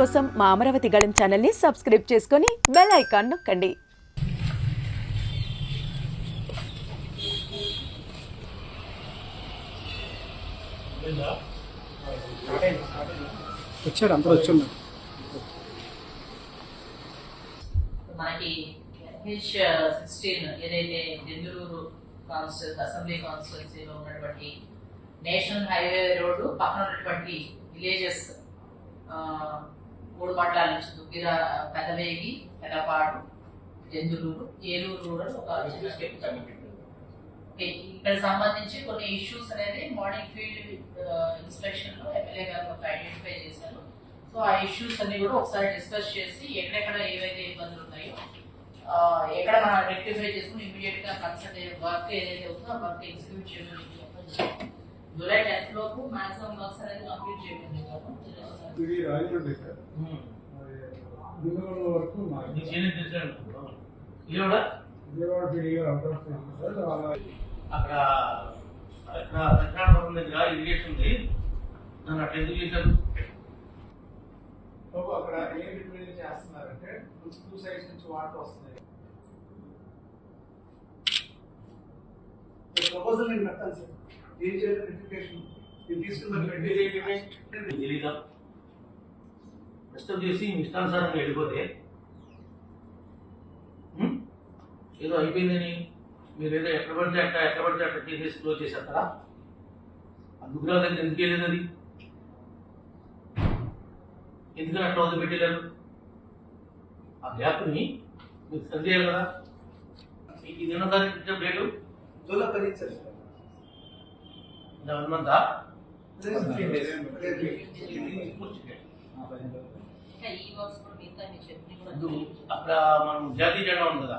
కోసం మా అమరావతి గళం ఛానల్ని సబ్స్క్రైబ్ చేసుకొని బెల్ ఐకాన్ నొక్కండి. వచ్చారు అందరూ వచ్చున్నారు. మనకి హెచ్ సిక్స్టీన్ ఏదైతే కాన్స్టిట్యూన్ అసెంబ్లీ కాన్స్టిట్యున్సీలో ఉన్నటువంటి నేషనల్ హైవే రోడ్డు పక్కన ఉన్నటువంటి విలేజెస్ మూడు మండలాల నుంచి దుగ్గిర పెదవేగి పెదపాడు దెందులూరు ఏలూరు రూరల్ ఒక చిన్న స్టెప్ ఓకే, ఇక్కడ సంబంధించి కొన్ని ఇష్యూస్ అనేది మార్నింగ్ ఫీల్డ్ ఇన్స్పెక్షన్లో ఎమ్మెల్యే గారు ఐడెంటిఫై చేశారు. సో ఆ ఇష్యూస్ అన్ని కూడా ఒకసారి డిస్కస్ చేసి ఎక్కడెక్కడ ఏవైతే ఇబ్బందులు ఉన్నాయో ఎక్కడ మనం రెక్టిఫై చేసుకుని ఇమీడియట్గా కన్సల్ట్ వర్క్ ఏదైతే ఉందో ఆ వర్క్ ఎగ్జిక్యూట్ చెప్పారు. జూలై టెన్త్ లోపు మాక్సిమం వర్క్స్ అనేది కంప్లీట్ చేయమని ఇది రాజమండ్రి సార్ విజయవాడ వరకు విజయవాడ అక్కడ అక్కడ దక్షిణాపురం దగ్గర ఇరిగేషన్ ఉంది నన్ను అట్లా ఎందుకు చేశారు బాబు అక్కడ ఏం రిప్రజెంట్ చేస్తున్నారంటే టూ సైడ్స్ నుంచి వాటర్ వస్తున్నాయి ప్రపోజల్ నేను పెట్టాలి సార్ ఏం చేయాలి రెక్టిఫికేషన్ నేను తీసుకున్న తెలీదా డిస్టర్బ్ చేసి ఇష్టానుసారంగా వెళ్ళిపోతే? ఏదో అయిపోయిందని మీరు ఏదో ఎక్కడ పడితే అక్కడ ఎక్కడ పడితే అక్కడ చేసేసి క్లోజ్ చేసేస్తారా? అందుకు దగ్గర ఎందుకు వెళ్ళేది అది? ఎందుకని అట్లా వదిలిపెట్టేశారు ఆ గ్యాప్ని మీకు సరి చేయాలి కదా. మీకు ఇది ఎన్నో తారీఖు ఇచ్చిన డేటు జూలై పది సార్. వన్ మంతా అక్కడ మనం జాతీయ జెండా ఉంది కదా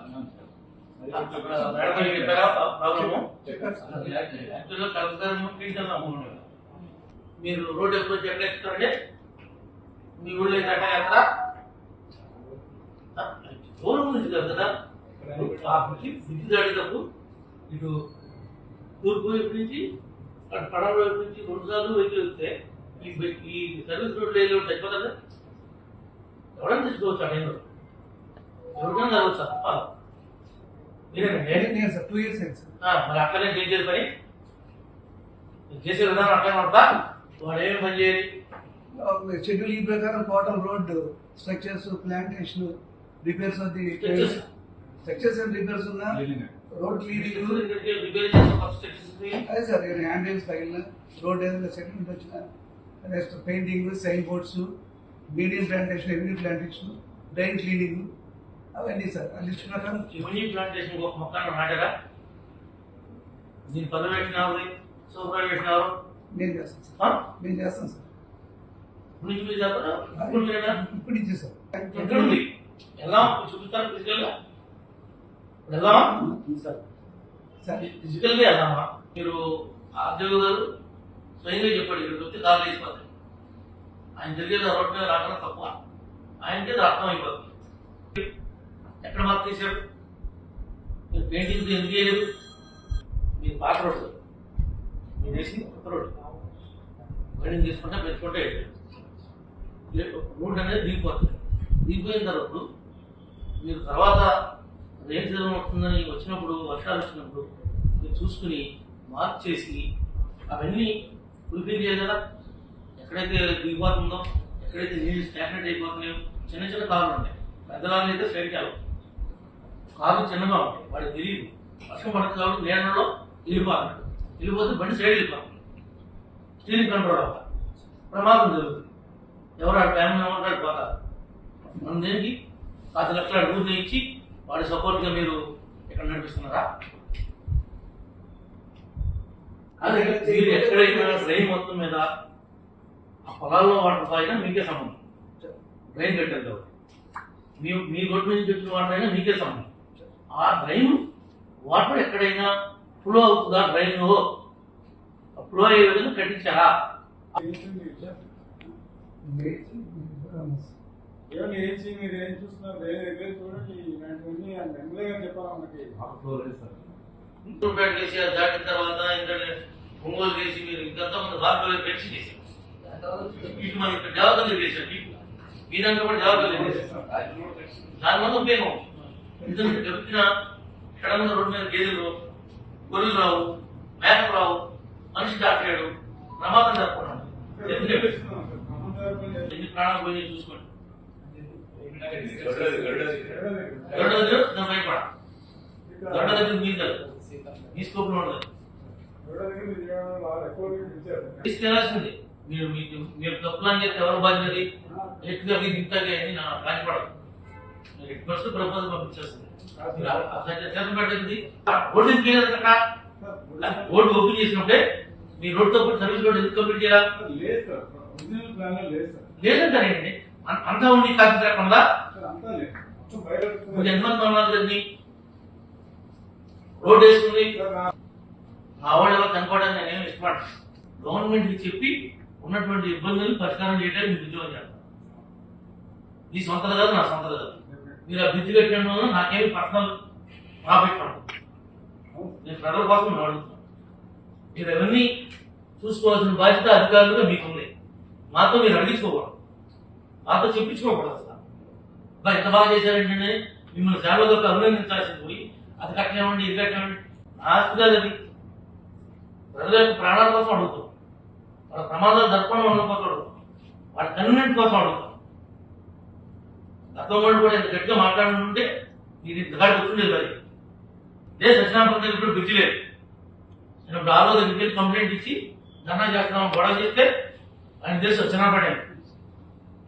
మీరు రోడ్ ఎప్పుడు ఎక్కడ మీ ఊళ్ళో ఎక్కడ ఎక్కడ దూరం నుంచి కదా ఆ ఇటు తూర్పు వైపు నుంచి పడవ వైపు నుంచి రెండు సార్లు వెహికల్ వస్తే ఈ బె- ఈ సర్వీస్ రోడ్లో వెళ్ళి చచ్చిపోతారు ఎవరైనా తెచ్చుకోవచ్చు ఆ టైంలో ఎవరికైనా జరగవచ్చు తప్ప టూ ఇయర్స్ మరి అట్లనే చేసేది పని? చేసే విధానం అట్లనే ఉంటా వాడు ఏమి పని చేయాలి? షెడ్యూల్ ఈ ప్రకారం రోడ్ స్ట్రక్చర్స్ ప్లాంటేషన్ రిపేర్స్ అది. స్ట్రక్చర్స్ అండ్ రిపేర్స్ ఉన్న? రోడ్ క్లీనింగ్ అదే సార్ హ్యాండిల్స్ తగిలిన రోడ్ ఏదైనా సెటిల్మెంట్ వచ్చిన next painting sign boards medium plantation heavy plantation drain cleaning అవన్నీ సార్ ఆ లిస్ట్ ప్రకారం. చివరి ప్లాంటేషన్ ఒక మొక్కను నాటారా దీని పర్యవేక్షణ సూపర్వేషన్ నేను చేస్తాను సార్? నేను చేస్తాను సార్. ఇప్పుడు ఇప్పుడు మీరేనా ఇప్పుడు ఇచ్చే సార్ ఎక్కడ ఉంది వెళ్దాం చూపిస్తాను ఫిజికల్గా ఇప్పుడు వెళ్దామా? సార్ ఫిజికల్గా వెళ్దామా? మీరు ఆర్జీవి గారు స్వయంగా చెప్పాడు ఇక్కడ వచ్చి దారి వేసిపోతాయి ఆయన తిరిగేది రోడ్డు మీద రావడం తక్కువ. ఆయనకే అది అర్థం అయిపోతుంది. ఎక్కడ మార్క్ తీశాడు? మీరు పెయింటింగ్ ఎందుకు చేయలేదు? మీరు పాత రోడ్డు మీరు వేసింది కొత్త రోడ్డు. వెల్డింగ్ తీసుకుంటే పెంచుకుంటే రోడ్ అనేది దిగిపోతుంది దిగిపోయిన తర్వాత మీరు తర్వాత రేట్ సీజన్ వస్తుందని వచ్చినప్పుడు వర్షాలు వచ్చినప్పుడు మీరు చూసుకుని మార్క్ చేసి అవన్నీ ఫుల్ఫిల్ చేయాలి కదా. ఎక్కడైతే దిగిపోతుందో ఎక్కడైతే నీళ్ళు స్టాగ్నెట్ అయిపోతున్నాయో చిన్న చిన్న కార్లు ఉంటాయి. పెద్ద అయితే సైడ్ వెళ్ళవు కార్లు చిన్నగా ఉంటాయి. వాడికి తెలియదు. వర్షం పడుతుంది కాబట్టి నీళ్ళలో వెళ్ళిపోతున్నాడు వెళ్ళిపోతే బండి సైడ్ వెళ్ళిపోతుంది. స్టీరింగ్ కంట్రోల్ అవ్వాలి. ప్రమాదం జరుగుతుంది. ఎవరు ఆ ఫ్యామిలీ ఉంటాడు పోతారు. మనం దేనికి? పది లక్షల డూర్లు ఇచ్చి వాడి సపోర్ట్గా మీరు ఇక్కడ నడిపిస్తున్నారా? అదే మీరు ఎక్కడైనా డ్రైన్ మొత్తం మీద ఆ పొలాల్లో వాటర్ తాగినా మీకే సంబంధం. డ్రైన్ కట్టారు కాబట్టి. మీ మీ రోడ్డు నుంచి వచ్చిన వాటర్ అయినా మీకే సంబంధం. ఆ డ్రైన్ వాటర్ ఎక్కడైనా ఫ్లో అవుతుందా? డ్రైన్లో ఫ్లో అయ్యే విధంగా కట్టించారా? ఏమన్నా ఏం మీరు ఏం చూస్తున్నారు? వేరే దగ్గర చూడండి ఇలాంటివన్నీ ఎమ్మెల్యే గారు చెప్పాలి మనకి ఇంప్రూవ్మెంట్ చేసి అది దాటిన తర్వాత ఇంకా ఒంగోలు చేసి మీరు ఇంకంతా మంది భారతీయ పెన్షన్ చేశారు. ఇటు మనం ఇక్కడ దేవతలు చేశారు ఇటు. మీ దాంట్లో కూడా దానివల్ల ఉపయోగం ఎందుకంటే గా రోడ్డు మీద గేదెలు గొర్రెలు రావు మేకలు రావు మనిషి దాటాడు ప్రమాదం జరగకుండా ఎన్ని ప్రాణాలు పోయి చూసుకోండి. దగ్గర మీరు కాదు మీ స్కోప్లో ఉండదు తీసుకెళ్ళాల్సింది. మీరు మీకు మీరు తప్పులని చెప్తే ఎవరు బాధ్యతది? ఎక్కువ మీకు ఇంతగా అని నా రాజపడదు మీరు ప్రపోజల్ పంపించేస్తుంది పెట్టింది ఓటు ఎందుకు అక్కడ ఓపెన్ చేసినప్పుడే మీ రోడ్తో పాటు సర్వీస్ రోడ్ ఎందుకు కంప్లీట్ చేయాలి? లేదు లేదు లేదంటారండి అంతా ఉండి కాపీ లేకుండా ఎంతమంది దాన్ని రోడ్ నా- మా వాళ్ళు ఎవరు కనుక్కోవడానికి నేనేం ఇష్టపడ గవర్నమెంట్కి చెప్పి ఉన్నటువంటి ఇబ్బందులు పరిష్కారం చేయడానికి మీకు ఉద్యోగం చేస్తాను ఈ సొంతది కాదు నా సొంతది కాదు? మీరు ఆ బ్రిడ్జ్ కట్టడం వల్ల నాకేమి పర్సనల్ ప్రాఫిట్ పడదు. నేను ప్రజల కోసం నేను అడుగుతున్నాను. మీరు ఎవరిని చూసుకోవాల్సిన బాధ్యత అధికారులుగా మీకుంది. మాతో మీరు అడిగించుకోకూడదు. మాతో చెప్పించుకోకూడదు అసలు బా ఎంత బాగా చేశారంటే మిమ్మల్ని సేవలతో అభినందించాల్సింది పోయి అది కట్టేమండి ఇది కట్టేమండి నా అది. ప్రజల యొక్క ప్రాణాల కోసం అడుగుతాం వాళ్ళ ప్రమాదాలు జరపడం అన్న కోసం అడుగుతాం వాళ్ళ కన్వీనెంట్ కోసం అడుగుతాం గతంలో కూడా ఇంత గట్టిగా మాట్లాడుతుంటే మీరు ఇంతకాడికి వచ్చిండేది మరి. ఇదే సత్యనారాయణ దగ్గర కూడా బ్రిడ్జ్ లేదు. నేను ఇప్పుడు ఆరో దగ్గరికి వెళ్ళి కంప్లైంట్ ఇచ్చి ధర్నా చేస్తున్నాం గొడవ చేస్తే ఆయన తెలిసి సత్యనారాయణ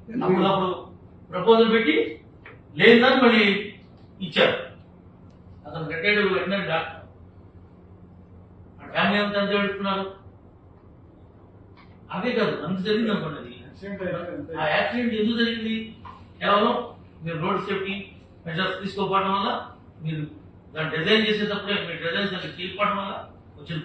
అప్పుడు అప్పుడు ప్రపోజల్ పెట్టి లేదని మళ్ళీ ఇచ్చారు. అతను కట్టాడు వెంటనే డాక్టర్ ఆ ఫ్యామిలీ అంతా ఎంత పెట్టుకున్నారు అదే కాదు అంత జరిగింది అనుకోండి అంతే. ఆ యాక్సిడెంట్ ఎందుకు జరిగింది? కేవలం మీరు రోడ్ సేఫ్టీ మెజర్స్ తీసుకోకపోవడం వల్ల మీరు దాన్ని డిజైన్ చేసేటప్పుడే మీరు డిజైన్ దాన్ని చేయకపోవడం వల్ల వచ్చిన